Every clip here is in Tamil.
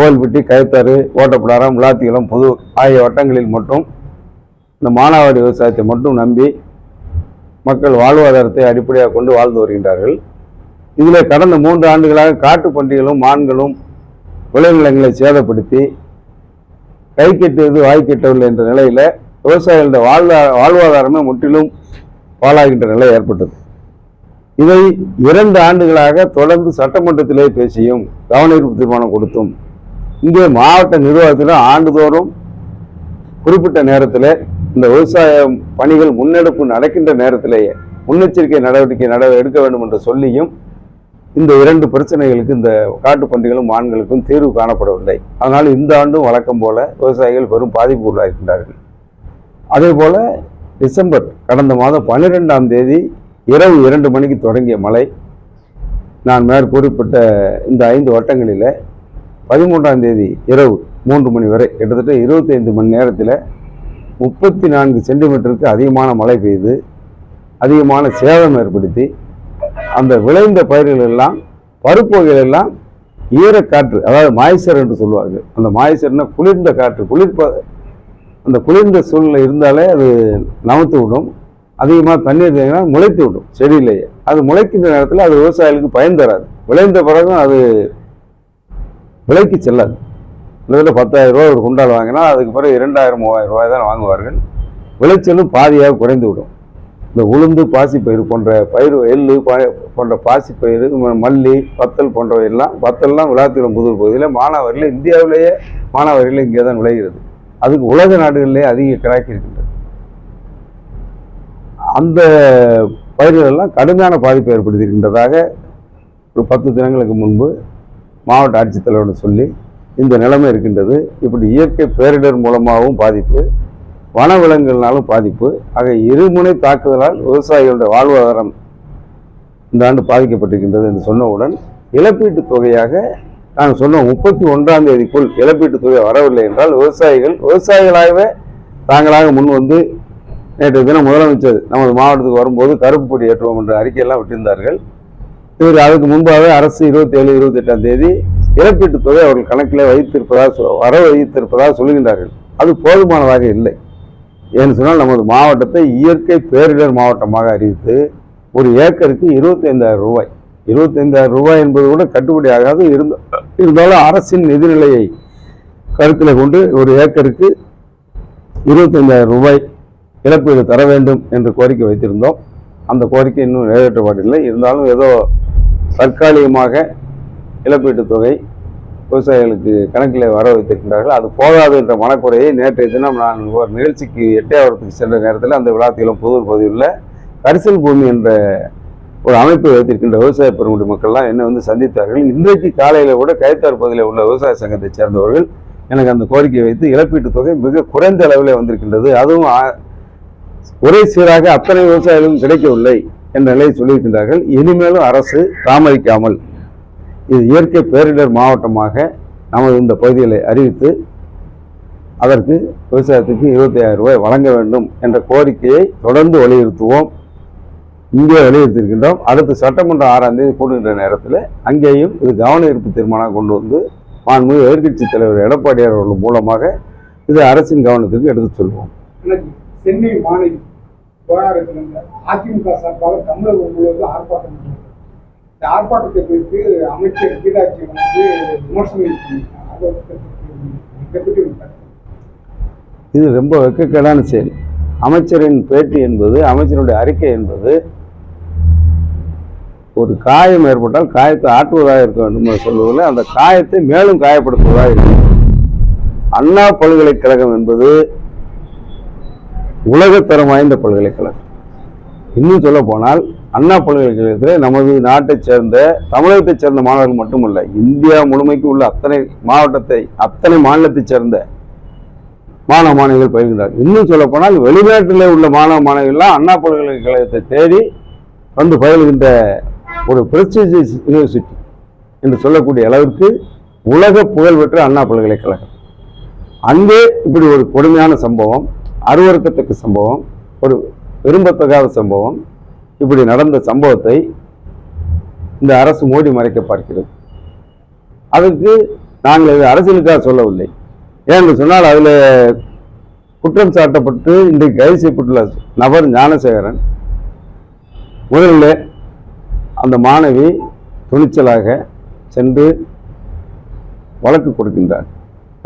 கோவில்பட்டி கயத்தாறு ஓட்டப்படாரம் விளாத்திகுளம் புது ஆகிய வட்டங்களில் மட்டும் இந்த மானாவாரி விவசாயத்தை மட்டும் நம்பி மக்கள் வாழ்வாதாரத்தை அடிப்படையாக கொண்டு வாழ்ந்து வருகின்றார்கள். இதில் கடந்த மூன்று ஆண்டுகளாக காட்டு பன்றிகளும் மான்களும் விளைநிலங்களை சேதப்படுத்தி கை கெட்டுவது வாய் கெட்டவில்லை என்ற நிலையில் விவசாயிகளுடைய வாழ்வா வாழ்வாதாரமே முற்றிலும் பாழாகின்ற நிலை ஏற்பட்டது. இதை இரண்டு ஆண்டுகளாக தொடர்ந்து சட்டமன்றத்திலே பேசியும் கவனீர்ப்பு தீர்மானம் கொடுத்தும் இங்கே மாவட்ட நிர்வாகத்தில் ஆண்டுதோறும் குறிப்பிட்ட நேரத்தில் இந்த விவசாய பணிகள் முன்னெடுப்பு நடக்கின்ற நேரத்திலேயே முன்னெச்சரிக்கை நடவடிக்கை நட எடுக்க வேண்டும் என்று சொல்லியும் இந்த இரண்டு பிரச்சனைகளுக்கு இந்த காட்டுப்பண்டிகளும் மான்களுக்கும் தீர்வு காணப்படவில்லை. அதனால் இந்த ஆண்டும் வழக்கம் போல விவசாயிகள் பெரும் பாதிப்பு உள்ளாகின்றார்கள் அதே போல டிசம்பர் கடந்த மாதம் பன்னிரெண்டாம் தேதி இரவு இரண்டு மணிக்கு தொடங்கிய மழை. நான் மேற்குறிப்பிட்ட இந்த ஐந்து வட்டங்களில் பதிமூன்றாம் தேதி இரவு மூன்று மணி வரை கிட்டத்தட்ட இருபத்தைந்து மணி நேரத்தில் முப்பத்தி நான்கு சென்டிமீட்டருக்கு அதிகமான மழை பெய்து அதிகமான சேதம் ஏற்படுத்தி அந்த விளைந்த பயிர்கள் எல்லாம் பருப்பு எல்லாம் ஈரக்காற்று அதாவது மாய்ச்சர் என்று சொல்லுவார்கள். அந்த மாய்ச்சர்னா குளிர்ந்த காற்று குளிர்ப்ப அந்த குளிர்ந்த சூழ்நிலை இருந்தாலே அது நமுத்து விடும். அதிகமாக தண்ணீர் தேங்கினா முளைத்து விடும் செடியிலேயே. அது முளைக்கின்ற நேரத்தில் அது விவசாயிகளுக்கு பயன் தராது. விளைந்த பிறகும் அது விலைக்கு செல்லாது. கிட்டத்தட்ட பத்தாயிரம் ரூபா ஒரு குண்டால் வாங்கினா அதுக்கு பிறகு இரண்டாயிரம் மூவாயிரம் ரூபாய் தான் வாங்குவார்கள். விளைச்சலும் பாதியாக குறைந்து விடும் இந்த உளுந்து பாசிப்பயிறு போன்ற பயிர் எள்ளு போன்ற பாசிப்பயிறு மல்லி வத்தல் போன்றவையெல்லாம் வத்தல்லாம் விளாத்திரம் புதூர் பகுதியில் மானாவாரியில் இந்தியாவிலேயே மானாவாரியில் இங்கே தான் விளைகிறது. அதுக்கு உலக நாடுகளிலே அதிக கிராக்கி இருக்கின்றது. அந்த பயிர்கள் எல்லாம் கடுமையான பாதிப்பை ஏற்படுத்தியிருக்கின்றதாக ஒரு பத்து தினங்களுக்கு முன்பு மாவட்ட ஆட்சித்தலைவரிடம் சொல்லி இந்த நிலைமை இருக்கின்றது. இப்படி இயற்கை பேரிடர் மூலமாகவும் பாதிப்பு வனவிலங்குகள்னாலும் பாதிப்பு. ஆக இருமுனை தாக்குதலால் விவசாயிகளுடைய வாழ்வாதாரம் இந்த ஆண்டு பாதிக்கப்பட்டிருக்கின்றது என்று சொன்னவுடன் இழப்பீட்டுத் தொகையாக நான் சொன்ன முப்பத்தி ஒன்றாம் தேதிக்குள் இழப்பீட்டுத் தொகை வரவில்லை என்றால் விவசாயிகள் விவசாயிகளாகவே தாங்களாக முன் வந்து நேற்று தினம் முதலமைச்சர் நமது மாவட்டத்துக்கு வரும்போது கருப்பு கொடி ஏற்றுவோம் என்ற அறிக்கையெல்லாம் விட்டிருந்தார்கள். இவர் அதுக்கு முன்பாக அரசு இருபத்தி ஏழு இருபத்தி எட்டாம் தேதி இழப்பீட்டுத் தொகை அவர்கள் கணக்கில் வைத்திருப்பதாக சொ- வர வைத்திருப்பதாக சொல்கின்றார்கள் அது போதுமானதாக இல்லை. ஏன்னு சொன்னால் நமது மாவட்டத்தை இயற்கை பேரிடர் மாவட்டமாக அறிவித்து ஒரு ஏக்கருக்கு இருபத்தைந்தாயிரம் ரூபாய். இருபத்தைந்தாயிரம் ரூபாய் என்பது கூட கட்டுப்படி ஆகாது. இருந்த இருந்தாலும் அரசின் நிதிநிலையை கருத்தில் கொண்டு ஒரு ஏக்கருக்கு இருபத்தைந்தாயிரம் ரூபாய் இழப்பீடு தர வேண்டும் என்று கோரிக்கை வைத்திருந்தோம். அந்த கோரிக்கை இன்னும் நிறைவேற்றப்படவில்லை. இருந்தாலும் ஏதோ தற்காலிகமாக இழப்பீட்டுத் தொகை விவசாயிகளுக்கு கணக்கில் வர வைத்திருக்கின்றார்கள். அது போதாது என்ற மனக்குறையை நேற்றைய தினம் நான் ஒரு நிகழ்ச்சிக்கு எட்டையாவரத்துக்கு சென்ற நேரத்தில் அந்த விழாத்திலும் புதூர் பகுதியில் கரிசல் பூமி என்ற ஒரு அமைப்பை வைத்திருக்கின்ற விவசாய பெருங்குடி மக்கள்லாம் என்னை வந்து சந்தித்தார்கள். இன்றைக்கு காலையில் கூட கைத்தார் பகுதியில் உள்ள விவசாய சங்கத்தைச் சேர்ந்தவர்கள் எனக்கு அந்த கோரிக்கையை வைத்து இழப்பீட்டுத் தொகை மிக குறைந்த அளவில் வந்திருக்கின்றது. அதுவும் ஒரே சீராக அத்தனை விவசாயிகளும் கிடைக்கவில்லை. என்ற நிலையை சொல்லியிருக்கின்றார்கள். இனிமேலும் அரசு தாமதிக்காமல் இது இயற்கை பேரிடர் மாவட்டமாக நமது இந்த பகுதிகளை அறிவித்து அதற்கு விவசாயத்துக்கு இருபத்தாயிரம் ரூபாய் வழங்க வேண்டும் என்ற கோரிக்கையை தொடர்ந்து வலியுறுத்துவோம். இங்கே வலியுறுத்தியிருக்கின்றோம். அடுத்து சட்டமன்றம் ஆறாம் தேதி கூடுகின்ற நேரத்தில் அங்கேயும் இது கவன ஈர்ப்பு தீர்மானம் கொண்டு வந்து மாண்புமிகு எதிர்கட்சி தலைவர் எடப்பாடியார் அவர்கள் மூலமாக இது அரசின் கவனத்திற்கு எடுத்துச் சொல்வோம். சென்னை மாநில விவகாரத்தில் அதிமுக சார்பாக தமிழகம் முழுவதும் ஆர்ப்பாட்டம் நடந்தது. இந்த ஆர்ப்பாட்டத்தை குறித்து அமைச்சர் கீதாட்சி வந்து விமர்சனம் பண்ணியிருக்காங்க. அதை இது ரொம்ப வெக்கக்கேடான செயல் அமைச்சரின் பேட்டி என்பது அமைச்சருடைய அறிக்கை என்பது ஒரு காயம் ஏற்பட்டால் காயத்தை ஆற்றுவதாக இருக்க வேண்டும் என்று சொல்வதில் அந்த காயத்தை மேலும் காயப்படுத்துவதாக இருக்கும். அண்ணா பல்கலைக்கழகம் என்பது உலகத்தரம் வாய்ந்த பல்கலைக்கழகம். இன்னும் சொல்ல போனால் அண்ணா பல்கலைக்கழகத்தில் நமது நாட்டைச் சேர்ந்த தமிழகத்தைச் சேர்ந்த மாணவர்கள் மட்டுமல்ல இந்தியா முழுமைக்கு உள்ள அத்தனை மாவட்டத்தை அத்தனை மாநிலத்தைச் சேர்ந்த மாணவ மாணவிகள் பயில்கின்றார். இன்னும் சொல்ல போனால் வெளிநாட்டில் உள்ள மாணவ மாணவிகள்லாம் அண்ணா பல்கலைக்கழகத்தை தேடி வந்து பயில்கின்ற ஒரு பிரஸ்டீஜியஸ் யூனிவர்சிட்டி என்று சொல்லக்கூடிய அளவிற்கு உலக புகழ்பெற்ற அண்ணா பல்கலைக்கழகம். அங்கே இப்படி ஒரு கொடுமையான சம்பவம் அருவருக்கத்தக்க சம்பவம் ஒரு விரும்பத்தகாத சம்பவம். இப்படி நடந்த சம்பவத்தை இந்த அரசு மோடி மறைக்க பார்க்கிறது. அதுக்கு நாங்கள் இது அரசியலுக்காக சொல்லவில்லை. ஏன்னு சொன்னால் அதில் குற்றம் சாட்டப்பட்டு இன்றைக்கு கைது செய்யப்பட்டுள்ள நபர் ஞானசேகரன். முதல்ல அந்த மாணவி துணிச்சலாக சென்று வழக்கு கொடுக்கின்றார்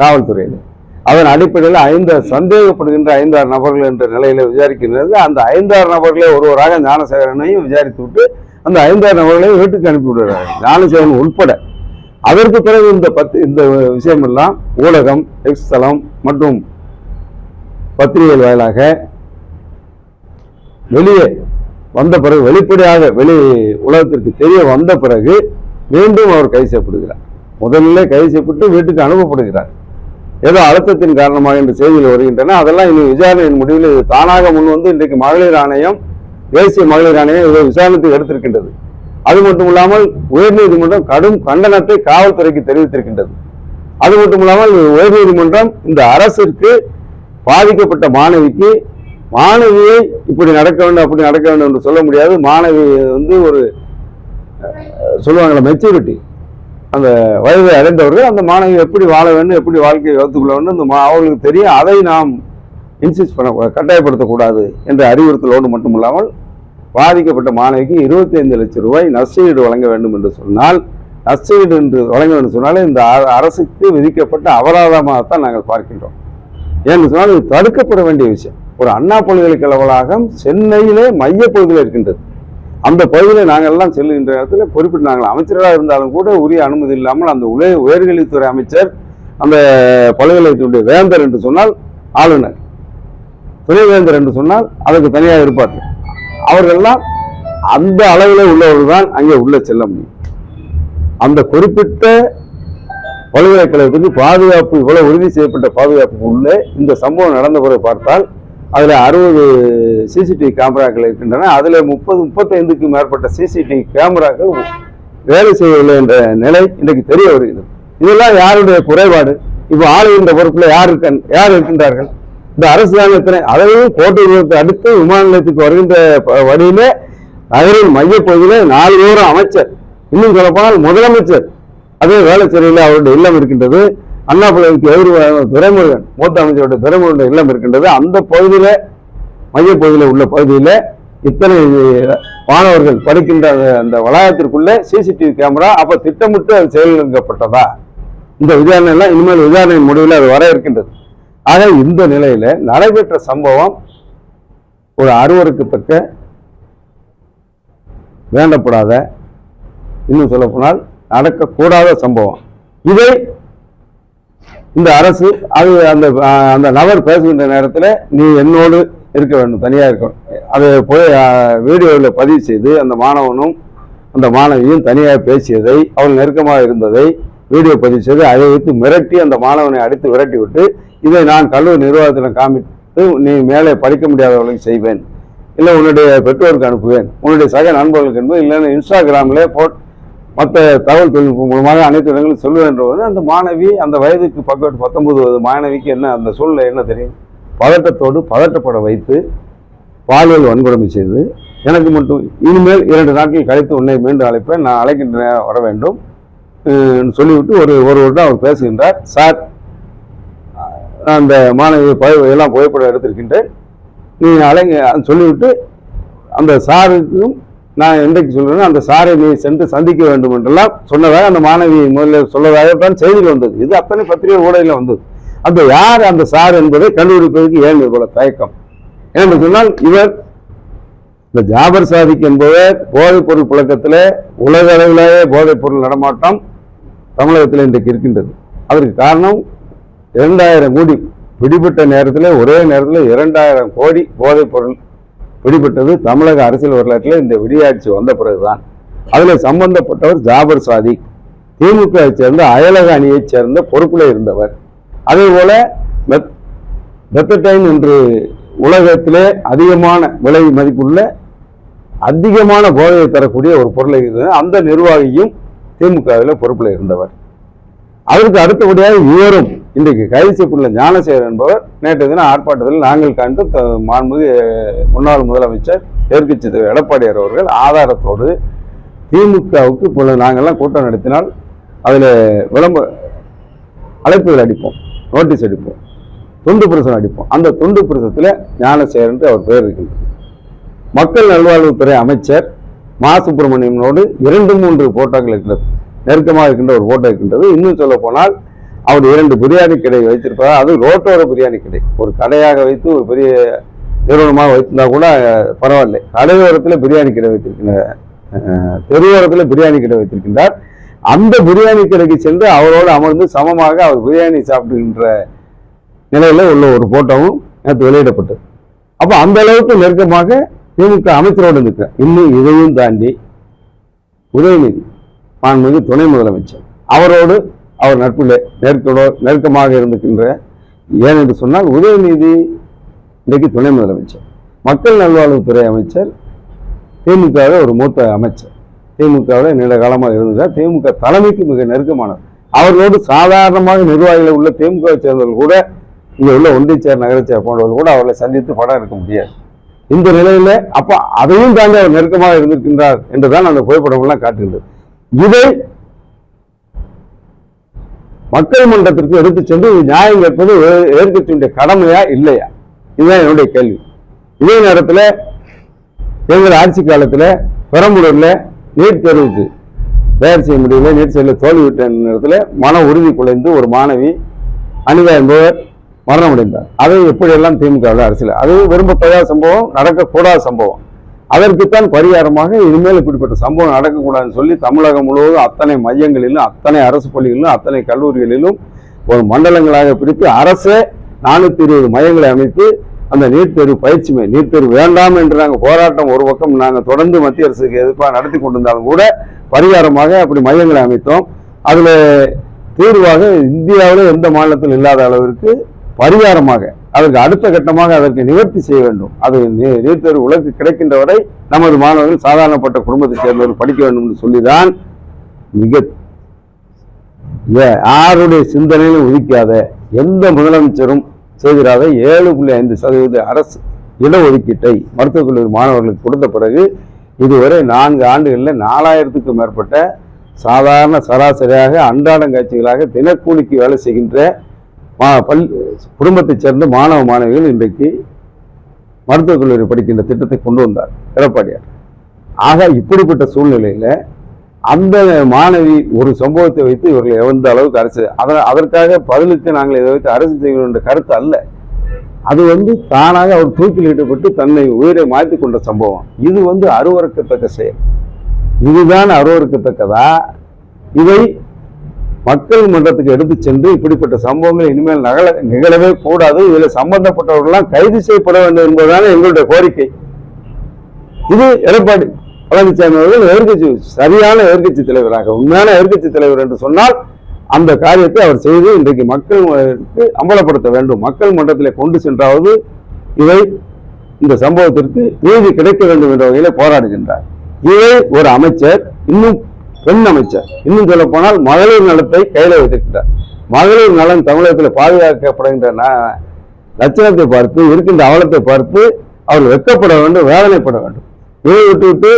காவல்துறையில். அதன் அடிப்படையில் ஐந்து சந்தேகப்படுகின்ற ஐந்தாறு நபர்கள் என்ற நிலையில விசாரிக்கின்றது அந்த ஐந்தாறு நபர்களே ஒருவராக ஞானசேகரனையும் விசாரித்து விட்டு அந்த ஐந்தாறு நபர்களையும் வீட்டுக்கு அனுப்பி ஞானசேகரன் உட்பட அதற்கு பிறகு இந்த பத்து இந்த விஷயமெல்லாம் ஊடகம் எக்ஸ்தலம் மற்றும் பத்திரிகைகள் வாயிலாக வெளியே வந்த பிறகு வெளிப்படையாக வெளி உலகத்திற்கு தெரிய வந்த பிறகு மீண்டும் அவர் கைது செய்யப்படுகிறார். முதலிலே கைது செய்யப்பட்டு வீட்டுக்கு அனுப்பப்படுகிறார். ஏதோ அழுத்தத்தின் காரணமாக இந்த செய்திகள் வருகின்றன. அதெல்லாம் இனி விசாரணையின் முடிவில் இது தானாக முன் வந்து இன்றைக்கு மகளிர் ஆணையம் தேசிய மகளிர் ஆணையம் இதை விசாரணைக்கு எடுத்திருக்கின்றது. அது மட்டும் இல்லாமல் உயர்நீதிமன்றம் கடும் கண்டனத்தை காவல்துறைக்கு தெரிவித்திருக்கின்றது. அது மட்டும் இல்லாமல் உயர்நீதிமன்றம் இந்த அரசிற்கு பாதிக்கப்பட்ட மாணவிக்கு மாணவியை இப்படி நடக்க வேண்டும் அப்படி நடக்க வேண்டும் என்று சொல்ல முடியாது. மாணவி வந்து ஒரு சொல்லுவாங்களா மெச்சூரிட்டி அந்த வயதை அடைந்தவர்கள் அந்த மாணவி எப்படி வாழ வேண்டும் எப்படி வாழ்க்கையை வளர்த்துக்கொள்ள வேண்டும் அந்த மா- அவர்களுக்கு தெரியும். அதை நாம் இன்சிஸ்ட் பண்ண கட்டாயப்படுத்தக்கூடாது என்ற அறிவுறுத்தலோடு மட்டுமில்லாமல் பாதிக்கப்பட்ட மாணவிக்கு 25 லட்சம் ரூபாய் நஷ்டஈடு வழங்க வேண்டும் என்று சொன்னால் நஷ்டஈடு என்று வழங்க வேண்டும் சொன்னாலே இந்த அரசுக்கு விதிக்கப்பட்ட அபராதமாகத்தான் நாங்கள் பார்க்கின்றோம். ஏன்னு சொன்னால் இது தடுக்கப்பட வேண்டிய விஷயம். ஒரு அண்ணா பல்கலைக்கழக வளாகம் சென்னையிலே மையப்பகுதியில் இருக்கின்றது. அந்த பகுதியில் நாங்கள் எல்லாம் செல்லுகின்ற இடத்துல குறிப்பிட்டு நாங்கள் அமைச்சராக இருந்தாலும் கூட உரிய அனுமதி இல்லாமல் அந்த உலக உயர்கல்வித்துறை அமைச்சர் அந்த பல்கலைக்கழகத்துடைய வேந்தர் என்று சொன்னால் ஆளுநர். துணைவேந்தர் என்று சொன்னால் அதற்கு தனியாக இருப்பார்கள். அவர்கள்லாம் அந்த அளவில் உள்ளவர்கள் தான் அங்கே உள்ளே செல்ல முடியும். அந்த குறிப்பிட்ட பல்கலைக்கழகத்துக்கு பாதுகாப்பு இவ்வளவு உறுதி செய்யப்பட்ட பாதுகாப்புக்கு உள்ளே இந்த சம்பவம் நடந்த பிறகு பார்த்தால் அதில் அறுபது சிசிடிவி கேமராக்கள் இருக்கின்றன. அதில் முப்பது முப்பத்தைந்துக்கு மேற்பட்ட சிசிடிவி கேமராக்கள் வேலை செய்யவில்லை என்ற நிலை இன்றைக்கு தெரிய வருகிறது. இதெல்லாம் யாருடைய குறைபாடு? இப்போ ஆளுகின்ற பொறுப்பில் யார் இருக்க யார் இருக்கின்றார்கள்? இந்த அரசாங்கத்தினை அதையும் கோட்டை விபத்தை அடுத்து விமான நிலையத்துக்கு வருகின்ற வழியிலே நகரின் மையப்பகுதியில் நாலு பேரும் அமைச்சர் இன்னும் சொல்லப்போனால் முதலமைச்சர் அதே வேளச்சேரியில் அவருடைய இல்லம் இருக்கின்றது. அண்ணா பல்கலைக்கு எதிர் துரைமுருகன் மூத்த அமைச்சருடைய துரைமுருகன் இல்லம் இருக்கின்றது. அந்த பகுதியில மையப்பகுதியில் உள்ள பகுதியில இத்தனை மாணவர்கள் படிக்கின்ற அந்த- அந்த வளாகத்திற்குள்ளே சிசிடிவி கேமரா அப்போ திட்டமிட்டு அது செயலிழக்கப்பட்டதா இந்த விசாரணை எல்லாம் இனிமேல் விசாரணையின் முடிவில் அது வர இருக்கின்றது. ஆக இந்த நிலையில நடைபெற்ற சம்பவம் ஒரு அருவருக்கத்தக்க வேண்டப்படாத இன்னும் சொல்ல போனால் நடக்கக்கூடாத சம்பவம். இதை இந்த அரசு அது அந்த அந்த நபர் பேசுகின்ற நேரத்தில் நீ என்னோடு இருக்க வேண்டும் தனியாக இருக்கணும் அதை போய் வீடியோவில் பதிவு செய்து அந்த மாணவனும் அந்த மாணவியும் தனியாக பேசியதை அவள் நெருக்கமாக இருந்ததை வீடியோ பதிவு செய்து அதை வைத்து மிரட்டி அந்த மாணவனை அடித்து விரட்டி விட்டு இதை நான் கல்லூரி நிர்வாகத்தில் காமித்து நீ மேலே படிக்க முடியாதவர்களுக்கு செய்வேன். இல்லை உன்னுடைய பெற்றோருக்கு அனுப்புவேன். உன்னுடைய சக நண்பர்களுக்கு அனுப்பு இல்லைன்னா இன்ஸ்டாகிராமில் போட் மற்ற தகவல் தொழில்நுட்பம் மூலமாக அனைத்து இடங்களும் சொல்லுவேன் என்றவர் அந்த மாணவி அந்த வயதுக்கு பக்கத்து பத்தொன்பது வயது மாணவிக்கு என்ன அந்த சூழ்நிலை என்ன தெரியும்? பதட்டத்தோடு பதட்டப்பட வைத்து பாலியல் வன்கொடுமை செய்து எனக்கு மட்டும் இனிமேல் இரண்டு நாட்கள் கழித்து உன்னை மீண்டும் அழைப்பேன் நான் அழைக்கின்ற வர வேண்டும். சொல்லிவிட்டு ஒரு ஒரு வருடம் அவர் பேசுகின்றார். சார் அந்த மாணவி எல்லாம் புகைப்படம் எடுத்திருக்கின்றேன். நீ அலைங்க சொல்லிவிட்டு அந்த சாருக்கும் நான் என்றைக்கு சொல்றேனோ அந்த சாரை நீ சென்று சந்திக்க வேண்டும் என்றெல்லாம் சொன்னதாக அந்த மாணவி முதல்ல சொல்லதாகத்தான் செய்தியில் வந்தது. இது அத்தனை பத்திரிகை ஊடகில் வந்தது. அந்த யார் அந்த சார் என்பதை கண்டுபிடிப்பதற்கு ஏன் இவ்வளவு தயக்கம்? ஏன்னு சொன்னால் இவர் இந்த ஜாபர் சாதிக் என்பவர் போதைப்பொருள் புழக்கத்தில் உலக அளவிலேயே போதைப்பொருள் நடமாட்டம் தமிழகத்தில் இன்றைக்கு இருக்கின்றது. அதற்கு காரணம் இரண்டாயிரம் கோடி பிடிபட்ட நேரத்தில் ஒரே நேரத்தில் இரண்டாயிரம் கோடி போதைப்பொருள் பிடிபட்டது தமிழக அரசியல் வரலாற்றில் இந்த விடியாட்சி வந்த பிறகுதான். அதில் சம்பந்தப்பட்டவர் ஜாபர் சாதிக் திமுகவை சேர்ந்த அயலக அணியைச் சேர்ந்த பொறுப்பில் இருந்தவர். அதே போல மெத் மெத்தடைன் என்று உலகத்திலே அதிகமான விலை மதிப்புள்ள அதிகமான போதையை தரக்கூடிய ஒரு பொருளை இருந்தது. அந்த நிர்வாகியும் திமுகவில் பொறுப்பில் இருந்தவர். அதற்கு அடுத்தபடியாக இவரும் இன்றைக்கு கைது செய்யப்பட்டுள்ள ஞானசேகர் என்பவர் நேற்று தினம் ஆர்ப்பாட்டத்தில் நாங்கள் கண்டு த- மாண்புமிகு முன்னாள் முதலமைச்சர் எதிர்க்கட்சி தலைவர் எடப்பாடியார் அவர்கள் ஆதாரத்தோடு திமுகவுக்கு இப்பொழுது நாங்கள்லாம் கூட்டம் நடத்தினால் அதில் விளம்ப அழைப்புகள் அடிப்போம் நோட்டீஸ் அடிப்போம் துண்டு பிரசம் அடிப்போம். அந்த துண்டு பிரசத்தில் என்று அவர் பேர் இருக்கின்றது. மக்கள் நல்வாழ்வுத்துறை அமைச்சர் மா. சுப்பிரமணியனோடு இரண்டு மூன்று போட்டோக்கள் இருக்கிறது. நெருக்கமாக இருக்கின்ற ஒரு போட்டோ இருக்கின்றது. இன்னும் சொல்ல போனால் அவர் இரண்டு பிரியாணி கடை வைத்திருப்பார் அது ரோட்டோர பிரியாணி கடை. ஒரு கடையாக வைத்து ஒரு பெரிய நிறுவனமாக வைத்திருந்தா கூட பரவாயில்ல பரவாயில்லை. கடையோரத்தில் பிரியாணி கடை வைத்திருக்கின்ற தெருவோரத்தில் பிரியாணி கடை வைத்திருக்கின்றார். அந்த பிரியாணி கடைக்கு சென்று அவரோடு அமர்ந்து சமமாக அவர் பிரியாணி சாப்பிடுகின்ற நிலையில் உள்ள ஒரு போட்டோவும் நேற்று வெளியிடப்பட்டது. அப்போ அந்த அளவுக்கு நெருக்கமாக திமுக அமைச்சரோடு இருக்கிறார் இன்னும் இதையும் தாண்டி உதயநிதி மாண்புமிகு துணை முதலமைச்சர் அவரோடு அவர் நட்பில் நெருக்கடோ நெருக்கமாக இருந்துக்கின்ற ஏனென்று சொன்னால் உதயநிதி இன்றைக்கு துணை முதலமைச்சர். மக்கள் நல்வாழ்வுத்துறை அமைச்சர் திமுகவில் ஒரு மூத்த அமைச்சர். திமுகவில் நீண்ட காலமாக இருந்தார் திமுக தலைமைக்கு மிக நெருக்கமானது அவர்களோடு சாதாரணமாக நிர்வாகிகள் உள்ள திமுகவை சேர்ந்தவர்கள் கூட இங்கே உள்ள ஒன்றியச்சேர் நகரச்சேர் போன்றவர்கள் கூட அவர்களை சந்தித்து படம் எடுக்க முடியாது. இந்த நிலையில அப்போ அதையும் தாண்டி அவர் நெருக்கமாக இருந்திருக்கின்றார் என்றுதான் அந்த புகைப்படம் எல்லாம் காட்டுகின்றது இதை மக்கள் மன்றத்திற்கு எடுத்து சென்று நியாயம் கேட்பது எதிர்கட்சியுடைய கடமையா இல்லையா? இதுதான் என்னுடைய கேள்வி. இதே நேரத்தில் எங்கள் ஆட்சி காலத்தில் பெரம்பலூரில் நீட் தேர்வுக்கு தயார் செய்ய முடியல நீட் தேர்வில் தோல்விவிட்ட நேரத்தில் மன உறுதி குலைந்து ஒரு மாணவி அனிதா என்பவர் மரணமடைந்தார். அதை எப்படியெல்லாம் திமுக அரசியல் அது விரும்பத்தகாத சம்பவம் நடக்கக்கூடாத சம்பவம். அதற்குத்தான் பரிகாரமாக இனிமேல் இப்படிப்பட்ட சம்பவம் நடக்கக்கூடாதுன்னு சொல்லி தமிழகம் முழுவதும் அத்தனை மையங்களிலும் அத்தனை அரசு பள்ளிகளிலும் அத்தனை கல்லூரிகளிலும் ஒரு மண்டலங்களாக பிரித்து அரசே நானூற்றி இருபது மையங்களை அமைத்து அந்த நீட் தேர்வு பயிற்சி நீட் தேர்வு வேண்டாம் என்று நாங்கள் போராட்டம் ஒரு பக்கம் நாங்கள் தொடர்ந்து மத்திய அரசுக்கு எதிர்ப்பாக நடத்தி கொண்டிருந்தாலும் கூட பரிகாரமாக அப்படி மையங்களை அமைத்தோம். அதில் தீர்வாக இந்தியாவில் எந்த மாநிலத்தில் இல்லாத அளவிற்கு பரிகாரமாக அதற்கு அடுத்த கட்டமாக அதற்கு நிவர்த்தி செய்ய வேண்டும். அது நீ- நீட் தேர்வு உலகு கிடைக்கின்ற வரை நமது மாணவர்கள் சாதாரணப்பட்ட குடும்பத்தை சேர்ந்தவர்கள் படிக்க வேண்டும் என்று சொல்லிதான் மிக ஏ- யாருடைய சிந்தனையிலும் உதிக்காத எந்த முதலமைச்சரும் செய்திராத ஏழு புள்ளி ஐந்து சதவீத அரசு இடஒதுக்கீட்டை மருத்துவக் கல்லூரி மாணவர்களுக்கு கொடுத்த பிறகு இதுவரை நான்கு ஆண்டுகளில் நாலாயிரத்துக்கும் மேற்பட்ட சாதாரண சராசரியாக அன்றாடங்காட்சிகளாக தினக்கூலிக்கு வேலை செய்கின்ற மா பல் குடும்பத்தைச் சேர்ந்த மாணவ மாணவிகள் இன்றைக்கு மருத்துவக் கல்லூரி படிக்கின்ற திட்டத்தை கொண்டு வந்தார் எடப்பாடியார். ஆக இப்படிப்பட்ட சூழ்நிலையில் அந்த மாணவி ஒரு சம்பவத்தை வைத்து இவர்கள் எந்த அளவுக்கு அரசு அத அதற்காக பதிலுக்கு நாங்கள் இதை வைத்து அரசு செய்கிறோம் என்ற கருத்து அல்ல. அது வந்து தானாக அவர் தூக்கில் ஈடுபட்டு தன்னை உயிரை மாற்றி கொண்ட சம்பவம். இது வந்து அருவறுக்கத்தக்க செயல். இதுதான் அருவறுக்கத்தக்கதா இதை மக்கள் மன்றத்துக்கு எடுத்து சென்று இப்படிப்பட்ட சம்பவங்கள் இனிமேல் நகல நிகழவே கூடாது. இதில் சம்பந்தப்பட்டவர்கள்லாம் கைது செய்யப்பட வேண்டும் என்பதுதான் எங்களுடைய கோரிக்கை. இது எடப்பாடி பழனிசாமி அவர்கள் எதிர்கட்சி சரியான எதிர்க்கட்சி தலைவராக உண்மையான எதிர்கட்சி தலைவர் என்று சொன்னால் அந்த காரியத்தை அவர் செய்து இன்றைக்கு மக்களுக்கு அம்பலப்படுத்த வேண்டும். மக்கள் மன்றத்தில் கொண்டு சென்றாவது இவை இந்த சம்பவத்திற்கு நீதி கிடைக்க வேண்டும் என்ற வகையில் போராடுகின்றார். இதை ஒரு அமைச்சர் இன்னும் பெண் அமைச்சர். இன்னும் சொல்ல போனால் மகளிர் நலத்தை கையில வைத்திருக்கிறார் மகளிர் நலன் தமிழகத்தில் பாதுகாக்கப்படுகின்ற லட்சணத்தை பார்த்து இருக்கின்ற அவலத்தை பார்த்து அவர்கள் வெட்கப்பட வேண்டும் வேதனைப்பட வேண்டும். இதை விட்டுவிட்டு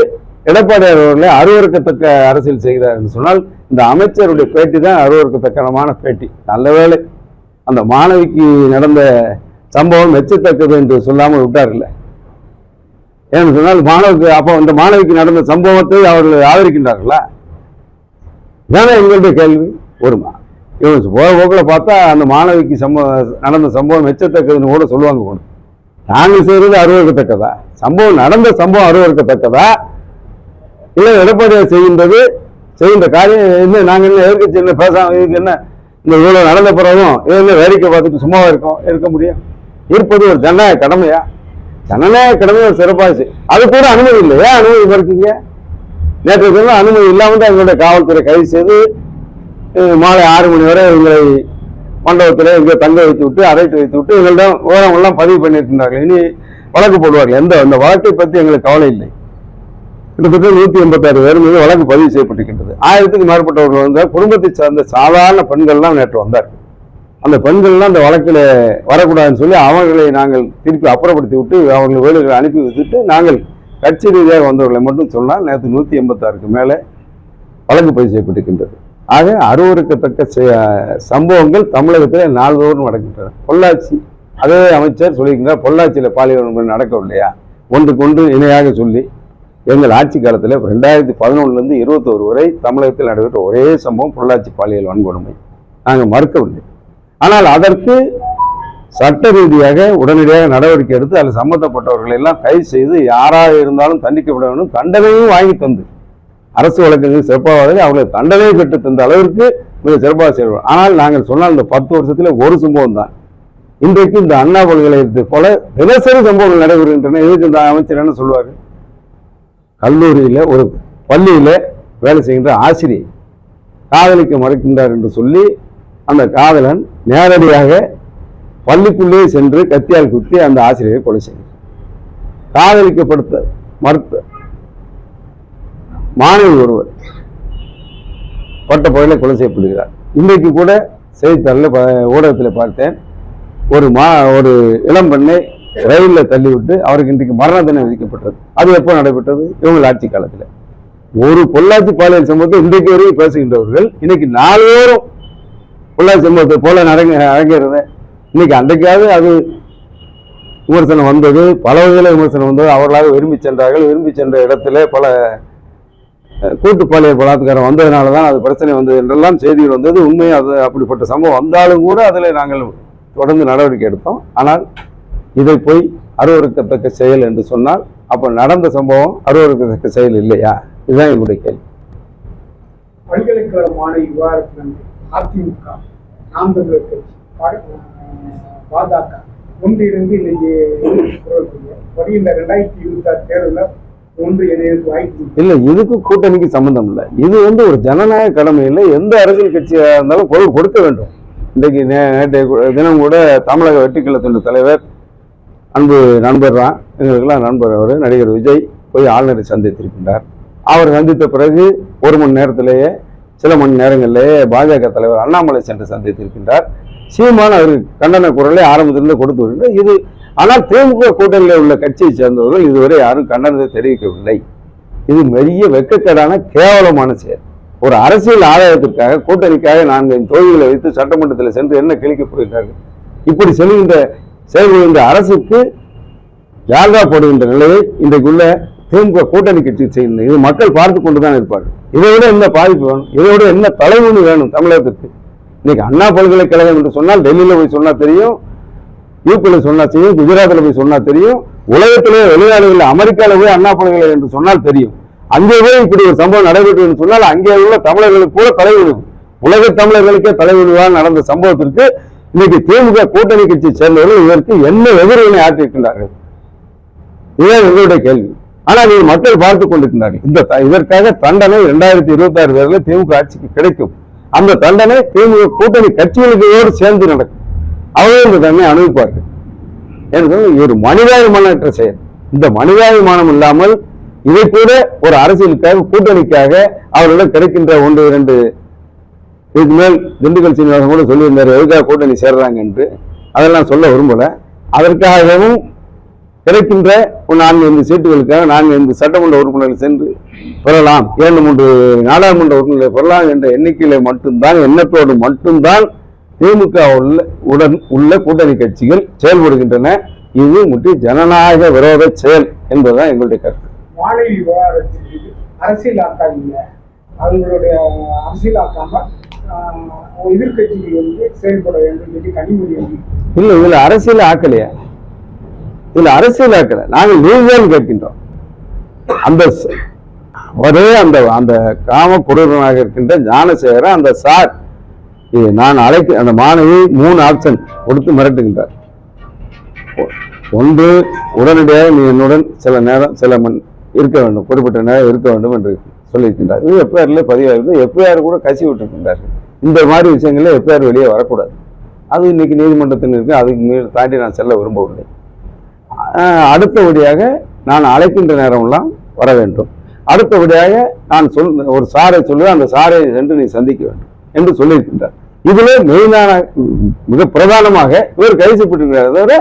எடப்பாடியார் அவர்களை அருவறுக்கத்தக்க அரசியல் செய்கிறார் என்று சொன்னால் இந்த அமைச்சருடைய பேட்டி தான் அருவறுக்கத்தக்கமான பேட்டி. நல்ல வேளை அந்த மாணவிக்கு நடந்த சம்பவம் மெச்சத்தக்கது என்று சொல்லாமல் விட்டார்கள். ஏன்னு சொன்னால் மாணவிக்கு அப்போ இந்த மாணவிக்கு நடந்த சம்பவத்தை அவர்கள் ஆதரிக்கின்றார்களா? ஏன்னா எங்களுடைய கேள்வி? ஒரு இவன் இவங்க போக போக்கில் பார்த்தா அந்த மாணவிக்கு சம்பவம் நடந்த சம்பவம் மெச்சத்தக்கதுன்னு கூட சொல்லுவாங்க கூட நாங்கள் செய்கிறது அருவறுக்கத்தக்கதா சம்பவம் நடந்த சம்பவம் அருவறுக்கத்தக்கதா இல்லை எடப்பாடியார் செய்கின்றது செய்கின்ற காரியம் என்ன? நாங்கள் என்ன எதிர்கட்சி என்ன பேசாம இதுக்கு என்ன? இந்த இவ்வளோ நடந்த பிறகும் இது என்ன வேடிக்கை பார்த்துட்டு சும்மாவாக இருக்கோம் இருக்க முடியும்? இருப்பது ஒரு ஜனநாயக கடமையா? ஜனநாயக கடமை ஒரு சிறப்பாச்சு. அது கூட அனுமதி இல்லை ஏன் அனுமதி மறுக்கீங்க? நேற்று தினம் அனுமதி இல்லாமல் தான் எங்களுடைய காவல்துறை கைது செய்து மாலை ஆறு மணி வரை எங்களை மண்டபத்தில் இங்கே தங்க வைத்து விட்டு அரைட்டு வைத்து விட்டு எங்களிடம் விவரங்கள்லாம் எல்லாம் பதிவு பண்ணியிருக்கின்றார்கள் இனி வழக்கு போடுவார்கள். எந்த அந்த வழக்கை பற்றி எங்களுக்கு கவலை இல்லை. கிட்டத்தட்ட நூற்றி எண்பத்தாறு பேர் மீது வழக்கு பதிவு செய்யப்பட்டிருக்கின்றது. ஆயிரத்துக்கு மேற்பட்டவர்கள் வந்த குடும்பத்தை சார்ந்த சாதாரண பெண்கள்லாம் நேற்று வந்தார் அந்த பெண்கள்லாம் அந்த வழக்கில் வரக்கூடாதுன்னு சொல்லி அவர்களை நாங்கள் திருப்பி அப்புறப்படுத்தி விட்டு அவர்கள் வேலைகளை அனுப்பி வச்சுட்டு நாங்கள் கட்சி ரீதியாக வந்தவர்களை மட்டும் சொன்னால் நேற்று நூற்றி எண்பத்தாறுக்கு மேலே வழக்கு பதிவு செய்யப்பட்டிருக்கின்றது. ஆக அருவருக்கத்தக்க சம்பவங்கள் தமிழகத்தில் நாள்தோறும் நடக்கின்றன. பொள்ளாச்சி அதே அமைச்சர் சொல்லியிருக்கிறார் பொள்ளாச்சியில் பாலியல் நடக்கவில்லையா? ஒன்றுக்கு ஒன்று இணையாக சொல்லி எங்கள் ஆட்சி காலத்தில் ரெண்டாயிரத்தி பதினொன்றுலேருந்து இருபத்தோரு வரை தமிழகத்தில் நடைபெற்ற ஒரே சம்பவம் பொள்ளாச்சி பாலியல் வன்கொடுமை. நாங்கள் மறுக்கவில்லை. ஆனால் அதற்கு சட்ட ரீதியாக உடனடியாக நடவடிக்கை எடுத்து அதில் சம்மந்தப்பட்டவர்களை எல்லாம் கைது செய்து யாராக இருந்தாலும் தண்டிக்கப்பட வேண்டும். தண்டனையும் வாங்கி தந்து. அரசு வழக்குகள் சிறப்பாக அவர்களை தண்டனை பெற்று தந்த அளவிற்கு மிக சிறப்பாக செயல்படும். ஆனால் நாங்கள் சொன்னால் இந்த பத்து வருஷத்தில் ஒரு சம்பவம் தான். இன்றைக்கு இந்த அண்ணா பல்கலைக்கழகத்தை போல தினசரி சம்பவங்கள் நடைபெறுகின்றன. இதுக்கு இந்த அமைச்சர் என்ன சொல்வார் கல்லூரியில் ஒரு பள்ளியில் வேலை செய்கின்ற ஆசிரியை காதலிக்க மறுக்கின்றார் என்று சொல்லி அந்த காதலன் நேரடியாக பள்ளிக்குள்ளே சென்று கத்தியால் குத்தி அந்த ஆசிரியரை கொலை செய்கிறார் காதலிக்கப்படுத்த மறுத்த மாணவி ஒருவர் பட்ட பகுதியில் கொலை செய்யப்படுகிறார். இன்றைக்கு கூட செய்தித்தாளில் ஊடகத்தில் பார்த்தேன். ஒரு மா ஒரு இளம் பெண்ணை ரயிலில் தள்ளிவிட்டு அவருக்கு இன்றைக்கு மரண தண்டனை விதிக்கப்பட்டது. அது எப்போ நடைபெற்றது? இவங்க ஆட்சி காலத்தில். ஒரு பொள்ளாச்சி பாலியல் சம்பவத்தை இன்றைக்கு வரையும் பேசுகின்றவர்கள் இன்னைக்கு நாளோறும் பொள்ளாச்சி சம்பவத்தை போல நடங்க அரங்கிறது இன்னைக்கு அன்றைக்காவது அது விமர்சனம் வந்தது பல வகையில் விமர்சனம் வந்தது. அவர்களாக விரும்பி சென்றார்கள். விரும்பி சென்ற இடத்துல பல கூட்டுப்பாளையர் பலாத்காரம் வந்ததுனால தான் அது பிரச்சனை வந்தது என்றெல்லாம் செய்திகள் வந்தது. உண்மை அது அப்படிப்பட்ட சம்பவம் வந்தாலும் கூட அதில் நாங்கள் தொடர்ந்து நடவடிக்கை எடுத்தோம். ஆனால் இதை போய் அருவருக்கத்தக்க செயல் என்று சொன்னால் அப்போ நடந்த சம்பவம் அருவருக்கத்தக்க செயல் இல்லையா? இதுதான் என்னுடைய கேள்வி. பல்கலைக்கழக மாணவி விவகாரத்தில் அதிமுக நாம் தமிழர் கட்சி பாஜக. ஒன்றிணைந்து இன்னைக்கு ரெண்டாயிரத்தி இருபத்தி ஆறு தேர்தலில் இல்ல இதுக்கு கூட்டணிக்கு சம்பந்தம் இல்லை. இது வந்து ஒரு ஜனநாயக கடமையில் எந்த அரசியல் கட்சியா இருந்தாலும் குரல் கொடுக்க வேண்டும். இன்றைக்கு நேற்றைய தினம் கூட தமிழக வெட்டுக்கிழத்துடைய தலைவர் அன்பு நண்பர் தான் எங்களுக்கெல்லாம் நண்பர் அவர் நடிகர் விஜய் போய் ஆளுநரை சந்தித்திருக்கின்றார். அவர் சந்தித்த பிறகு ஒரு மணி நேரத்திலேயே சில மணி நேரங்களிலேயே பாஜக தலைவர் அண்ணாமலை சென்று சந்தித்திருக்கின்றார். சீமான் அவர் கண்டன குரலை ஆரம்பத்திலிருந்து கொடுத்து வருகின்றார் இது ஆனால் திமுக கூட்டணியில் உள்ள கட்சியை சேர்ந்தவர்கள் இதுவரை யாரும் கண்டனத்தை தெரிவிக்கவில்லை. இது பெரிய வெக்கக்கேடான கேவலமான செயல். ஒரு அரசியல் ஆதாயத்திற்காக கூட்டணிக்காக நான்கு தொழில்களை வைத்து சட்டமன்றத்தில் சென்று என்ன கிழிக்கப் போகிறார்கள்? இப்படி செல்கின்ற செயல்படுகின்ற அரசுக்கு ஜால்ரா போடுகின்ற நிலையை இன்றைக்குள்ள திமுக கூட்டணி கட்சி செய்கின்ற இது மக்கள் பார்த்து கொண்டு தான் இருப்பார்கள். இதை விட என்ன பாதிப்பு வேணும்? இதை விட என்ன தலைவனு வேணும் தமிழகத்திற்கு இன்னைக்கு அண்ணா பல்கலைக்கழகம் என்று சொன்னால் டெல்லியில் போய் சொன்னால் தெரியும் யூபியில் சொன்னால் தெரியும் குஜராத்தில் போய் சொன்னால் தெரியும் உலகத்திலே வெளிநாடுகளில் அமெரிக்காவில் போய் அண்ணா பல்கலைக்கழகம் என்று சொன்னால் தெரியும். அங்கே போய் இப்படி ஒரு சம்பவம் நடைபெற்று என்று சொன்னால் அங்கே உள்ள தமிழர்களுக்கு கூட தலைவிழும் உலக தமிழர்களுக்கே தலைவிழுவாக நடந்த சம்பவத்திற்கு இன்னைக்கு திமுக கூட்டணி கட்சி சேர்ந்தவர்கள் இதற்கு என்ன எதிர்வினை ஆற்றியிருக்கின்றார்கள்? இதுதான் எங்களுடைய கேள்வி. ஆனால் இது மக்கள் பார்த்து கொண்டிருக்கிறார்கள் இந்த இதற்காக தண்டனை இரண்டாயிரத்தி இருபத்தி ஆறு தேர்தலில் திமுக ஆட்சிக்கு கிடைக்கும். அந்த தண்டனை திமுக கூட்டணி கட்சிகளுக்கு சேர்ந்து நடக்கும். அவரும் இந்த தண்டனை அனுபவிப்பார்கள். என்று ஒரு மனிதாபிமானற்ற செயல். இந்த மனிதாபிமானம் இல்லாமல் இதை கூட ஒரு அரசியலுக்காக கூட்டணிக்காக அவர்களிடம் கிடைக்கின்ற ஒன்று இரண்டு இதுக்கு மேல் திண்டுக்கல் சீனிவாசன் கூட சொல்லியிருந்தார் எதுக்காக கூட்டணி சேர்றாங்க? என்று. அதெல்லாம் சொல்ல விரும்பல. அதற்காகவும் கிடைக்கின்ற ஒரு நான்கு ஐந்து சீட்டுகளுக்காக நான்கு ஐந்து சட்டமன்ற உறுப்பினர்கள் சென்று பெறலாம். இரண்டு மூன்று நாடாளுமன்ற உறுப்பினர்களை பெறலாம் என்ற எண்ணிக்கையில மட்டும்தான் எண்ணத்தோடு மட்டும்தான் திமுக உள்ள உடன் உள்ள கூட்டணி கட்சிகள் செயல்படுகின்றன. இது முற்றி ஜனநாயக விரோத செயல் என்பதுதான் எங்களுடைய கருத்து. மாணவி விவகாரத்திற்கு அரசியலாக்காதீங்க அவங்களுடைய அரசியலாக்காம ஆஹ், எதிர்க்கட்சிகள் வந்து செயல்பட வேண்டும் சொல்லி கனிமொழி வந்து இல்ல இதுல அரசியல் ஆக்கலையா? இதுல அரசியல் ஆக்கல. நாங்கள் நீதிதான் கேட்கின்றோம். அந்த அவரே அந்த அந்த காம குரூரனாக இருக்கின்ற ஞானசேகரன் அந்த சார் இது நான் அழைக்க அந்த மாணவி மூணு ஆப்ஷன் கொடுத்து மிரட்டுகின்றார். ஒன்று உடனடியாக நீ என்னுடன் சில நேரம் சில மண் இருக்க வேண்டும் குறிப்பிட்ட நேரம் இருக்க வேண்டும் என்று சொல்லியிருக்கின்றார். இது எஃப்ஐஆர்ல பதிவாகிறது. எஃப்ஐஆர் கூட கசி விட்டுருக்கின்றார். இந்த மாதிரி விஷயங்கள்ல எஃப்ஐஆர் வெளியே வரக்கூடாது. அது இன்னைக்கு நீதிமன்றத்தில் இருக்கு. அதுக்கு மேல் தாண்டி நான் செல்ல விரும்பவில்லை. அடுத்தபடியாக நான் அழைக்கின்ற நேரமெல்லாம் வர வேண்டும். அடுத்தபடியாக நான் சொல் ஒரு சாரை சொல்லுவேன் அந்த சாரை சென்று நீ சந்திக்க வேண்டும் என்று சொல்லியிருக்கின்றார். இதிலே மெயினான மிக பிரதானமாக இவர் கைது செய்யப்பட்டிருக்கிறார். தவிர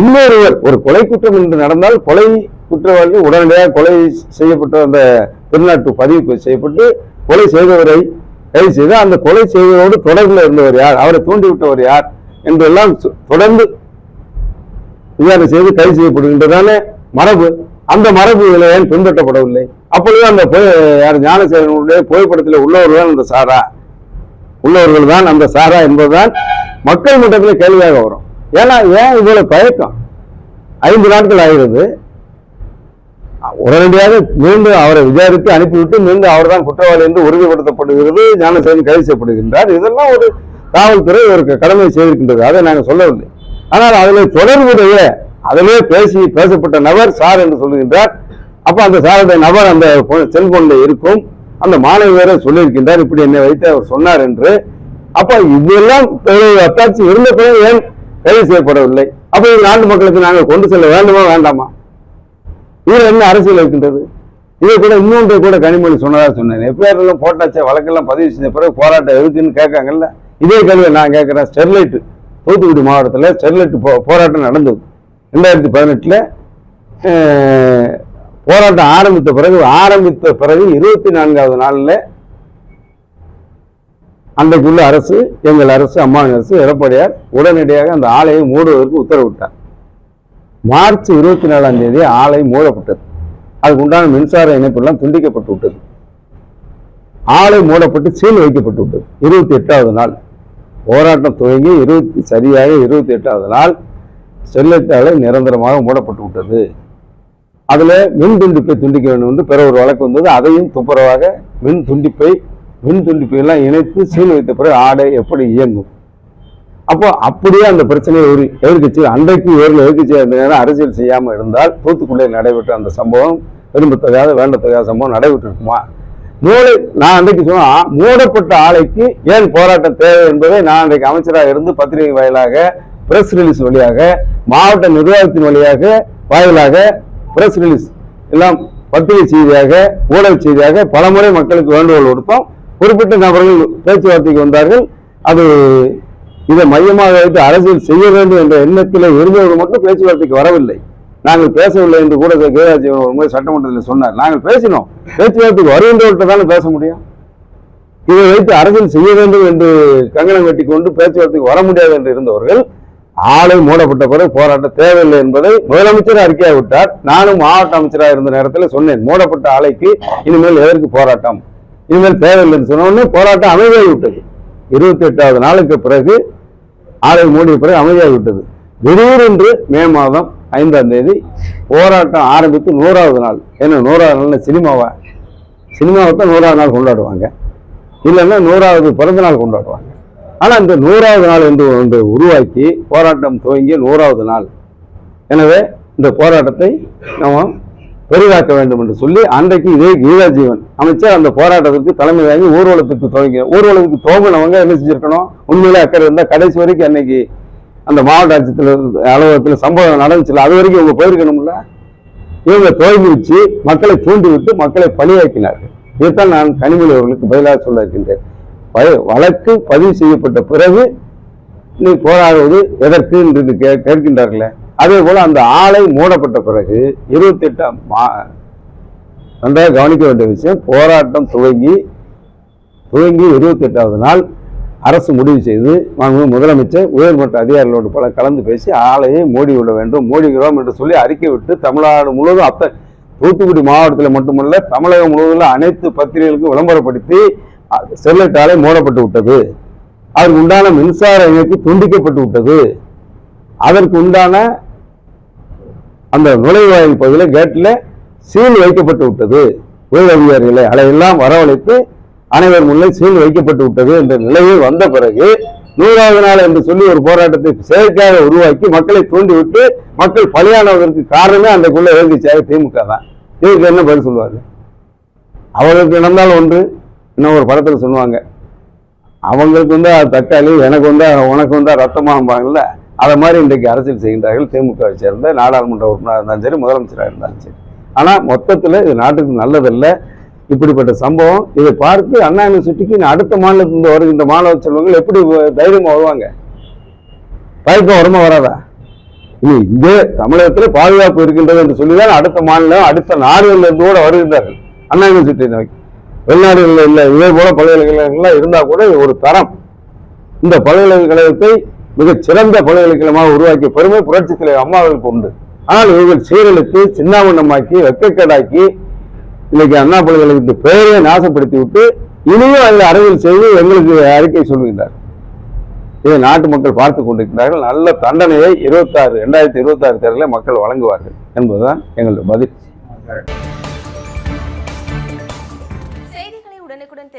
இன்னொருவர் ஒரு கொலை குற்றம் என்று நடந்தால் கொலை குற்றவாளி உடனடியாக கொலை செய்யப்பட்ட அந்த திருநாட்டு பதிவு செய்யப்பட்டு கொலை செய்தவரை கைது செய்து அந்த கொலை செய்தவரோடு தொடர்பில் இருந்தவர் யார்? அவரை தூண்டிவிட்டவர் யார்? என்றெல்லாம் தொடர்ந்து விசாரணை செய்து கைது செய்யப்படுகின்றதான மரபு அந்த மரபு ஏன் பின்பற்றப்படவில்லை? அப்பொழுது அந்த யார் ஞானசேகரனுடைய புகைப்படத்தில் உள்ளவர்கள் தான் அந்த சாரா. உள்ளவர்கள் தான் அந்த சாரா என்பதுதான் மக்கள் மட்டத்தில் கேள்வியாக வரும். ஏன்னா ஏன் இவ்வளவு பயக்கம் ஐந்து நாட்கள் ஆகிறது. உடனடியாக மீண்டும் அவரை விசாரித்து அனுப்பிவிட்டு மீண்டும் அவர்தான் குற்றவாளி என்று உறுதிப்படுத்தப்படுகிறது. ஞானசேகரன் கைது செய்யப்படுகின்றார். இதெல்லாம் ஒரு காவல்துறை ஒரு கடமை செய்திருக்கின்றது. அதை நாங்கள் சொல்லவில்லை. ஆனால் அதில் தொடர்புடைய அதிலே பேசி பேசப்பட்ட நபர் சார் என்று சொல்லுகின்றார். அப்ப அந்த சாருடைய நபர் அந்த செல்போன்ல இருக்கும். அந்த மாணவி வேற சொல்லியிருக்கின்றார். இப்படி என்னை வைத்து அவர் சொன்னார் என்று. அப்ப இதெல்லாம் அத்தாட்சி இருந்த பிறகு ஏன் கைது செய்யப்படவில்லை? அப்ப இந்த நாட்டு மக்களுக்கு நாங்கள் கொண்டு செல்ல வேண்டுமா வேண்டாமா? இதுல என்ன அரசியல் இருக்கின்றது? இதை கூட இன்னொன்று கூட கனிமொழி சொன்னதா சொன்னேன். எஃப்ஐஆர் எல்லாம் போட்டாச்சே வழக்கெல்லாம் பதிவு செஞ்ச பிறகு போராட்டம் எதுக்குன்னு கேட்காங்கல்ல? இதே கேள்வி நான் கேட்கிறேன். ஸ்டெர்லைட் தூத்துக்குடி மாவட்டத்தில் ஸ்டெர்லைட் போ போராட்டம் நடந்தது. ரெண்டாயிரத்தி பதினெட்டில் போராட்டம் ஆரம்பித்த பிறகு ஆரம்பித்த பிறகு இருபத்தி நான்காவது நாளில் அன்றைக்குள்ள அரசு எங்கள் அரசு அம்மாவின் அரசு எடப்பாடியார் உடனடியாக அந்த ஆலையை மூடுவதற்கு உத்தரவிட்டார். மார்ச் இருபத்தி நாலாம் தேதி ஆலை மூடப்பட்டது. அதுக்கு உண்டான மின்சார இணைப்பெல்லாம் துண்டிக்கப்பட்டு விட்டது. ஆலை மூடப்பட்டு சீல் வைக்கப்பட்டு விட்டது. இருபத்தி எட்டாவது நாள். போராட்டம் துவங்கி இருபத்தி சரியாக இருபத்தி எட்டாவது நாள். ஸ்டெர்லைட் ஆலை நிரந்தரமாக மூடப்பட்டு விட்டது. அதில் மின் துண்டிப்பை துண்டிக்க வேண்டும் என்று பிற ஒரு வழக்கு வந்தது. அதையும் துப்புரவாக மின் துண்டிப்பை மின் துண்டிப்பை எல்லாம் இணைத்து சீல் வைத்த பிறகு ஆடை எப்படி இயங்கும்? அப்போ அப்படியே அந்த பிரச்சனையை ஒரு எதிர்கட்சி அன்றைக்கு ஒரு எதிர்கட்சி அந்த நேரம் அரசியல் செய்யாமல் இருந்தால் தூத்துக்குள்ளே நடைபெற்ற அந்த சம்பவம் விரும்பத்தகாத வேண்டத்தகாத சம்பவம் நடைபெற்றிருக்குமா? மூளை நான் அன்றைக்கு சொன்னால் மூடப்பட்ட ஆலைக்கு ஏன் போராட்டம் தேவை என்பதை நான் அன்றைக்கு அமைச்சராக இருந்து பத்திரிகை வாயிலாக பிரஸ் ரிலீஸ் வழியாக மாவட்ட நிர்வாகத்தின் வழியாக வாயிலாக பிரஸ் ரிலீஸ் எல்லாம் பத்திரிகை செய்தியாக ஊடக செய்தியாக பலமுறை மக்களுக்கு வேண்டுகோள் கொடுத்தோம் குறிப்பிட்ட நபர்கள் பேச்சுவார்த்தைக்கு வந்தார்கள். அது இதை மையமாக வைத்து அரசியல் செய்ய வேண்டும் என்ற எண்ணத்தில் இருந்தவர்கள் மட்டும் பேச்சுவார்த்தைக்கு வரவில்லை. நாங்கள் பேசவில்லை என்று கூட கேராஜி ஒரு முறை சட்டமன்றத்தில் சொன்னார். நாங்கள் பேசினோம். பேச்சுவார்த்தைக்கு வருகின்றவர்கிட்ட தானே பேச முடியும்? இதை வைத்து அரசியல் செய்ய வேண்டும் என்று கங்கணம் வெட்டி கொண்டு பேச்சுவார்த்தைக்கு வர முடியாது என்று இருந்தவர்கள் ஆலை மூடப்பட்ட பிறகு போராட்டம் தேவையில்லை என்பதை முதலமைச்சர் அறிக்கையாக விட்டார். நானும் மாவட்ட அமைச்சராக இருந்த நேரத்தில் சொன்னேன் மூடப்பட்ட ஆலைக்கு இனிமேல் எதற்கு போராட்டம்? இனிமேல் தேவையில்லைன்னு சொன்ன போராட்டம் அமைதியாகி விட்டது. இருபத்தி எட்டாவது நாளுக்கு பிறகு ஆலை மூடிய பிறகு அமைதியாகி விட்டது. திடீரென்று மே மாதம் ஐந்தாம் தேதி போராட்டம் ஆரம்பித்து நூறாவது நாள். ஏன்னா நூறாவது நாள் சினிமாவா? சினிமாவை தான் நூறாவது நாள் கொண்டாடுவாங்க. இல்லைன்னா நூறாவது பிறந்த நாள் கொண்டாடுவாங்க. ஆனால் இந்த நூறாவது நாள் என்று ஒன்று உருவாக்கி போராட்டம் துவங்கிய நூறாவது நாள். எனவே இந்த போராட்டத்தை நம்ம பெரிதாக்க வேண்டும் என்று சொல்லி அன்றைக்கு இதே கீதாஜீவன் அமைச்சர் அந்த போராட்டத்திற்கு தலைமை வாங்கி ஊர்வலத்துக்கு துவங்கி ஊர்வலத்துக்கு துவங்கினவங்க என்ன செஞ்சிருக்கணும்? உண்மையில அக்கறை இருந்தால் கடைசி வரைக்கும் அன்னைக்கு அந்த மாவட்ட ஆட்சியத்தில் அலுவலகத்தில் சம்பவம் நடந்துச்சுல அது வரைக்கும் இவங்க போயிருக்கணும்ல? இவங்க துவங்கி வச்சு மக்களை தூண்டி விட்டு மக்களை பழியாக்கினார்கள். இதைத்தான் நான் கனிமொழி அவர்களுக்கு பதிலாக சொல்ல இருக்கின்றேன். வழக்கு பதிவு செய்யப்பட்ட பிறகு நீ போராடுவது எதற்கு என்று கே- கேட்கின்றார்களே. அதே போல அந்த ஆலை மூடப்பட்ட பிறகு இருபத்தி எட்டாம் மா நன்றாக கவனிக்க வேண்டிய விஷயம் போராட்டம் துவங்கி துவங்கி இருபத்தி எட்டாவது நாள் அரசு முடிவு செய்து மாண்புமிகு முதலமைச்சர் உயர்மட்ட அதிகாரிகளோடு பல கலந்து பேசி ஆலையை மூடி விட வேண்டும் மூடுகிறோம் என்று சொல்லி அறிக்கை விட்டு தமிழ்நாடு முழுவதும் அத்த தூத்துக்குடி மாவட்டத்தில் மட்டுமல்ல தமிழகம் முழுவதும் அனைத்து பத்திரிகைகளுக்கும் விளம்பரப்படுத்தி ஸ்டெர்லைட் ஆலை மூடப்பட்டு விட்டது. அதற்கு உண்டான மின்சார இணைப்பு துண்டிக்கப்பட்டு விட்டது. அதற்கு உண்டான அந்த நுழைவாயில் பகுதியில் கேட்டில் சீல் வைக்கப்பட்டு விட்டது. உயர் அதிகாரிகளை அதையெல்லாம் வரவழைத்து அனைவர் முன்னே சீல் வைக்கப்பட்டு விட்டது என்ற நிலையை வந்த பிறகு நூறாவது நாள் என்று சொல்லி ஒரு போராட்டத்தை செயற்கையாக உருவாக்கி மக்களை தூண்டிவிட்டு மக்கள் பலியானதற்கு காரணமே அன்றைக்குள்ள எதிர்கட்சியாக திமுக தான். இதுக்கு என்ன பதில் சொல்லுவாங்க அவர்களுக்கு நடந்தால் ஒன்று. இன்னும் ஒரு படத்தில் சொல்லுவாங்க அவங்களுக்கு வந்து தக்காளி எனக்கு வந்து உனக்கு வந்து ரத்தமாகல அதை மாதிரி இன்றைக்கு அரசியல் செய்கின்றார்கள். திமுகவை சேர்ந்த நாடாளுமன்ற உறுப்பினராக இருந்தாலும் சரி முதலமைச்சராக இருந்தாலும் சரி. ஆனால் மொத்தத்தில் இது நாட்டுக்கு நல்லதில்லை. இப்படிப்பட்ட சம்பவம் இதை பார்த்து அண்ணா யூனிவர்சிட்டிக்கு அடுத்த மாநிலத்திலிருந்து வருகின்ற மாணவ செல்வங்கள் எப்படி தைரியமாக வருவாங்க? தயக்கம் வருமா வராதா? இது இங்கே தமிழகத்தில் பாதுகாப்பு இருக்கின்றது என்று சொல்லிதான் அடுத்த மாநிலம் அடுத்த நாடுகளிலிருந்து கூட வருகின்றார்கள் அண்ணா யூனிவர்சிட்டி நோக்கி வெளிநாடுகளில் இல்லை இதே போல பல்கலைக்கழகங்கள்லாம் இருந்தால் கூட ஒரு தரம். இந்த பல்கலைக்கழகத்தை மிக சிறந்த பல்கலைக்கழகமாக உருவாக்கிய பெருமை புரட்சி தலைவர் அம்மாவுக்கு உண்டு. ஆனால் இவர்கள் சீரழித்து சின்னாவண்ணமாக்கி வெக்கக்கேடாக்கி இன்னைக்கு அண்ணா பல்கலைக்கழகத்து பெயரை நாசப்படுத்தி விட்டு இனியும் அதில் அறிவியல் செய்து எங்களுக்கு அறிக்கை சொல்கின்றார். இதை நாட்டு மக்கள் பார்த்து கொண்டிருக்கிறார்கள். நல்ல தண்டனையை இருபத்தாறு ரெண்டாயிரத்தி இருபத்தாறு தேர்தலில் மக்கள் வழங்குவார்கள் என்பதுதான் எங்களுடைய பதில்.